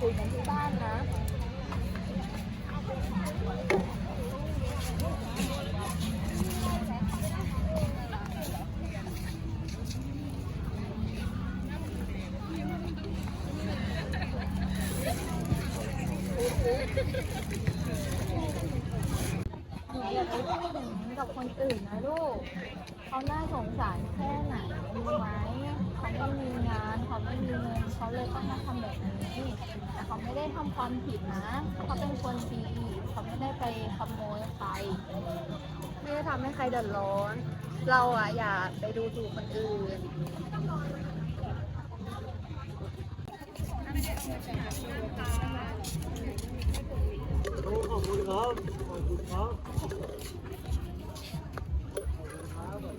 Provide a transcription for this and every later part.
คุยกันที่บ้านนะ หนูอย่าไปพูดอย่าง นั้นกับคนอื่นนะลูกเขาน่าสงสารแค่ไหนรู้ไหมเขาไม่มีงานเขาไม่มีเงินเขาเลยต้องมาทำแบบนี้แต่เขาไม่ได้ทำความผิดนะเขาเป็นคนดีเขาไม่ได้ไปขโมยใครไม่ได้ทำให้ใครเดือดร้อน เราอะอย่าไปดูถูกคนอื่นขอบคุณครับขอบคุณครับ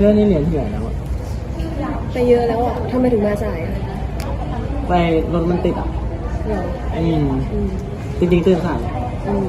เพื่อนนี่เรียนที่ไหนแล้วอะไปเยอะแล้วอะทำไมถึงมาสายอะไปรถมันติดอะเหรออืมจริงๆตื่นสายอืม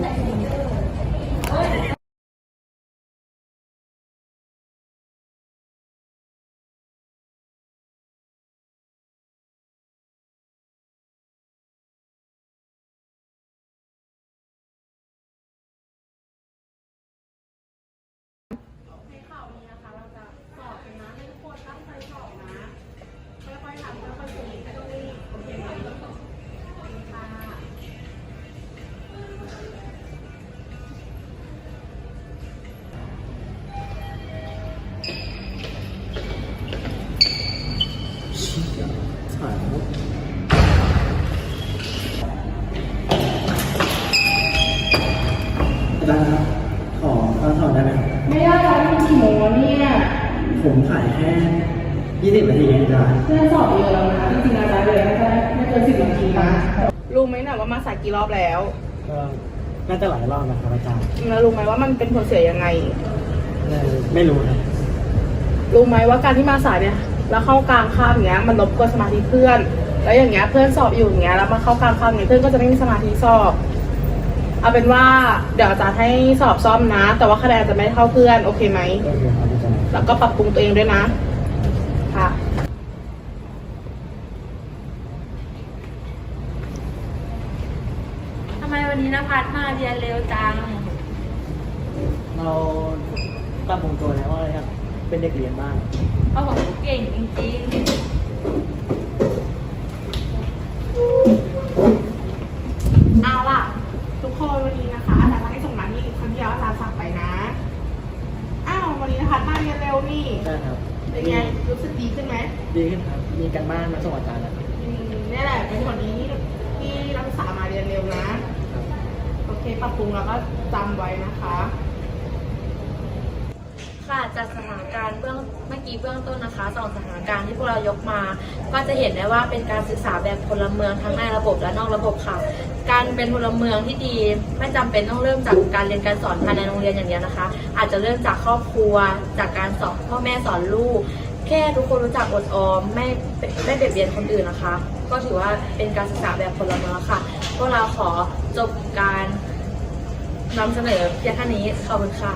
อาจารย์ครับ ขอข้าวสอบได้ไหมครับ ไม่ได้แล้วที่กี่โมงวะเนี่ยผมขายแค่ยี่สิบนาทีเองอาจารย์เพื่อนสอบเยอะแล้วนะจริงๆอาจารย์เลยน่าจะไม่เกินสิบนาทีนะรู้ไหมนะว่ามาสายกี่รอบแล้วก็น่าจะหลายรอบนะครับอาจารย์แล้วรู้ไหมว่ามันเป็นผลเสียยังไง เออไม่รู้ครับรู้ไหมว่าการที่มาสายเนี่ยแล้วเข้ากลางคาบอย่างเงี้ยมันรบกวนสมาธิเพื่อน แล้วอย่างเงี้ยเพื่อนสอบอยู่อย่างเงี้ยแล้วมาเข้ากลางคาบอย่างเงี้ยเพื่อนก็จะไม่มีสมาธิสอบ เอาเป็นว่าเดี๋ยวอาจารย์ให้สอบซ่อมนะ แต่ว่าคะแนนจะไม่เท่าเพื่อน โอเคไหม โอเคครับอาจารย์ แล้วก็ปรับปรุงตัวเองด้วยนะ ค่ะ ทำไมวันนี้นภัสมาเรียนเร็วจัง เราตั้งวงตัวแล้วว่าอยากเป็นเด็กเรียนบ้าง เขาบอกว่าเก่งจริง เอาล่ะ ทุกคนวันนี้นะคะอาจารย์ให้ส่งมานี่ครั้งที่แล้วอาจารย์สั่งไปนะ อ้าววันนี้นะคะ มาเรียนเร็วนี่ใช่ครับเป็นไงรู้สึกดีขึ้นไหมดีขึ้นครับ มีการบ้านมาส่งอาจารย์แล้วอืมนี่แหละเป็นผลดีที่ที่นักศึกษามาเรียนเร็วนะ โอเคปรับปรุงแล้วก็จำไว้นะคะ ค่ะจากสถานการณ์เบื้องเมื่อกี้เบื้องต้นนะคะสองสถานการณ์ที่พวกเรายกมา ก็จะเห็นได้ว่าเป็นการศึกษาแบบพลเมืองทั้งในระบบและนอกระบบค่ะการเป็นพลเมืองที่ดีไม่จำเป็นต้องเริ่มจากการเรียนการสอนภายในโรงเรียนอย่างเดียวนะคะ อาจจะเริ่มจากครอบครัว จากการสอนพ่อแม่สอนลูก แค่ทุกคนรู้จักอดออมไม่ไม่เบียดเบียนคนอื่นนะคะ ก็ถือว่าเป็นการศึกษาแบบพลเมืองค่ะพวกเราขอจบการนำเสนอเพียงแค่นี้ขอบคุณค่ะ